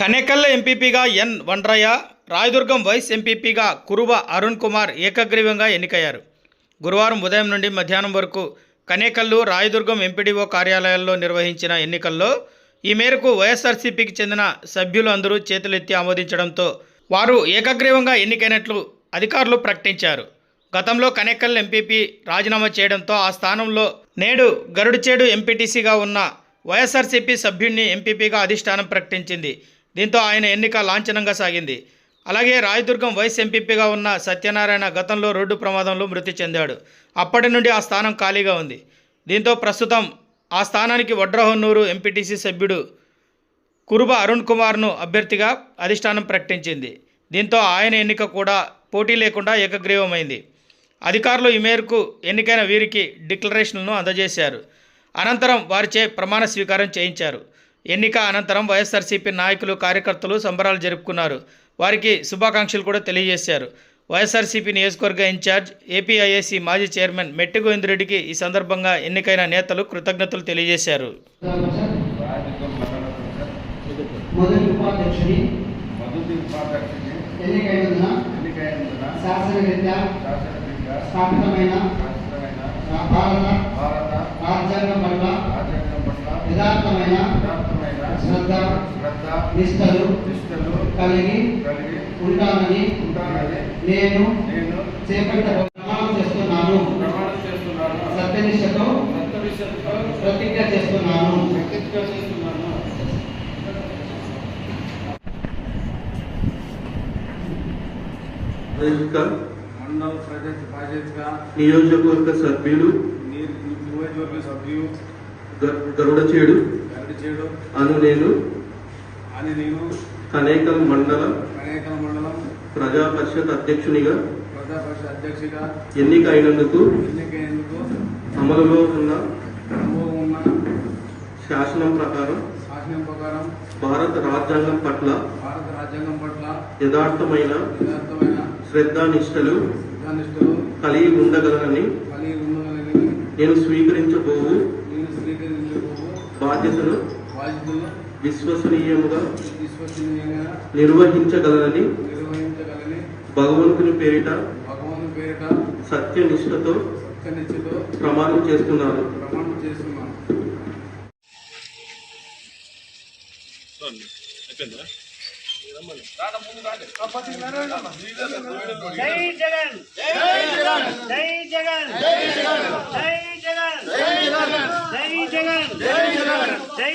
కనేకల్ల ఎంపీపీగా ఎన్ వండ్రయ్య రాయదుర్గం వైస్ ఎంపీపీగా కురుబ అరుణ్ కుమార్ ఏకగ్రీవంగా ఎన్నికయ్యారు. గురువారం ఉదయం నుండి మధ్యాహ్నం వరకు కనేకల్లు రాయదుర్గం ఎంపీడీఓ కార్యాలయాల్లో నిర్వహించిన ఎన్నికల్లో ఈ మేరకు వైఎస్ఆర్సీపీకి చెందిన సభ్యులు అందరూ చేతులెత్తి ఆమోదించడంతో వారు ఏకగ్రీవంగా ఎన్నికైనట్లు అధికారులు ప్రకటించారు. గతంలో కనేకల్ ఎంపీపీ రాజీనామా చేయడంతో ఆ స్థానంలో నేడు గరుడుచేడు ఎంపీటీసీగా ఉన్న వైఎస్ఆర్సీపీ సభ్యుడిని ఎంపీపీగా అధిష్టానం ప్రకటించింది. దీంతో ఆయన ఎన్నిక లాంఛనంగా సాగింది. అలాగే రాయదుర్గం వైస్ ఎంపీపీగా ఉన్న సత్యనారాయణ గతంలో రోడ్డు ప్రమాదంలో మృతి చెందాడు. అప్పటి నుండి ఆ స్థానం ఖాళీగా ఉంది. దీంతో ప్రస్తుతం ఆ స్థానానికి వడ్రహొన్నూరు ఎంపీటీసీ సభ్యుడు కురుబ అరుణ్ కుమార్ను అభ్యర్థిగా అధిష్టానం ప్రకటించింది. దీంతో ఆయన ఎన్నిక కూడా పోటీ లేకుండా ఏకగ్రీవమైంది. అధికారులు ఈ మేరకు ఎన్నికైన వీరికి డిక్లరేషన్లను అందజేశారు. అనంతరం వారిచే ప్రమాణ స్వీకారం చేయించారు. ఎన్నిక అనంతరం వైఎస్ఆర్సీపీ నాయకులు కార్యకర్తలు సంబరాలు జరుపుకున్నారు. వారికి శుభాకాంక్షలు కూడా తెలియజేశారు. వైఎస్ఆర్సీపీ నియోజకవర్గ ఇన్ఛార్జ్ ఏపీఐఏసీ మాజీ చైర్మన్ మెట్టి గోవిందరెడ్డికి ఈ సందర్భంగా ఎన్నికైన నేతలు కృతజ్ఞతలు తెలియజేశారు. శాసనరీత్యా స్థాపితమైన భారత నిష్టలు కలిగి ఉంటానని నేను చేపట్ట సత్యనిష్టతో ప్రతిజ్ఞ చేస్తున్నాను. నియోజకవర్గ సభ్యులు నియోజకవర్గ సభ్యులు గరుడ చేడు అను నేను అని నేను కనేకల్ మండల కనేకల మండలం ప్రజా పరిషత్ అధ్యక్షునిగా ప్రజాపరిషత్ అధ్యక్షుడిగా ఎన్నిక అయినందుకు ఎన్నికైనందుకు అమలులో ఉన్న అనుభవం ఉన్న శాసనం ప్రకారం శాసనం ప్రకారం భారత రాజ్యాంగం పట్ల భారత రాజ్యాంగం పట్ల యథార్థమైన యథార్థమైన శ్రద్ధానిష్టలు నిష్ఠలు కలిగి ఉండగలనని కలిగి ఉండగలని నేను స్వీకరించబోవు నేను స్వీకరించబోవు బాధ్యతను బాధ్యతలు విశ్వసనీయముగా విశ్వసనీయంగా నిర్వహించగలనని నిర్వహించగలని భగవంతుని పేరిట భగవంతుని పేరిట సత్యనిష్టతో సత్యనిచ్చతో ప్రమాణం చేస్తున్నాను. ప్రమాణం చేస్తున్నాను. జై జగన్. జై జగన్. జై జగన్. జై జగన్. జై జగన్. జై జగన్ జై జగన్ జై జగన్ జై